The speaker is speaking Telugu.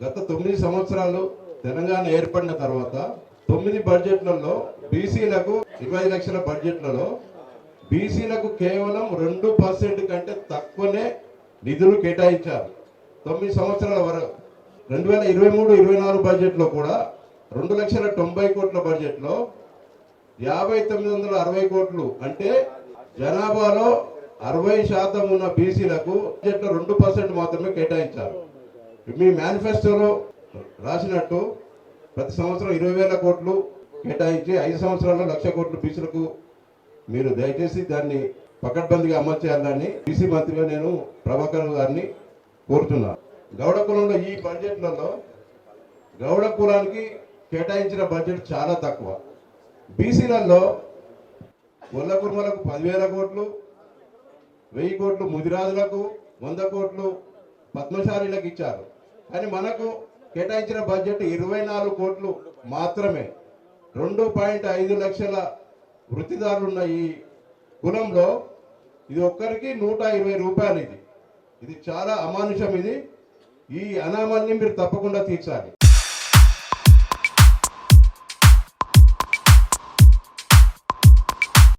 గత తొమ్మిది సంవత్సరాలు తెలంగాణ ఏర్పడిన తర్వాత తొమ్మిది బడ్జెట్లలో బీసీలకు ఇరవై లక్షల బడ్జెట్లలో బీసీలకు కేవలం రెండు పర్సెంట్ కంటే తక్కువనే నిధులు కేటాయించారు. తొమ్మిది సంవత్సరాల వరకు రెండు వేల ఇరవై మూడు ఇరవై నాలుగు బడ్జెట్లో కూడా రెండు లక్షల తొంభై కోట్ల బడ్జెట్లో యాభై తొమ్మిది వందల అరవై కోట్లు అంటే జనాభాలో అరవై శాతం ఉన్న బీసీలకు బడ్జెట్లో రెండు పర్సెంట్ మాత్రమే కేటాయించారు. మీ మేనిఫెస్టోలో రాసినట్టు ప్రతి సంవత్సరం ఇరవై వేల కోట్లు కేటాయించి ఐదు సంవత్సరాల్లో లక్ష కోట్లు బీసీలకు మీరు దయచేసి దాన్ని పకడ్బందీగా అమలు చేయాలని బీసీ మంత్రిగా నేను ప్రభాకర్ గారిని కోరుతున్నాను గౌడ కులంలో ఈ బడ్జెట్లలో గౌడ కులానికి కేటాయించిన బడ్జెట్ చాలా తక్కువ. బీసీలలో గొల్ల కుర్మలకు పదివేల కోట్లు వెయ్యి కోట్లు ముదిరాజులకు వంద కోట్లు పద్మశాలీలకు ఇచ్చారు. కానీ మనకు కేటాయించిన బడ్జెట్ ఇరవై నాలుగు కోట్లు మాత్రమే. రెండు పాయింట్ ఐదు లక్షల వృత్తిదారులు ఉన్న ఈ కులంలో ఇది ఒక్కరికి నూట ఇరవై రూపాయలు ఇది. ఇది చాలా అమానుషం ఇది. ఈ అనామాన్ని మీరు తప్పకుండా తీర్చాలి.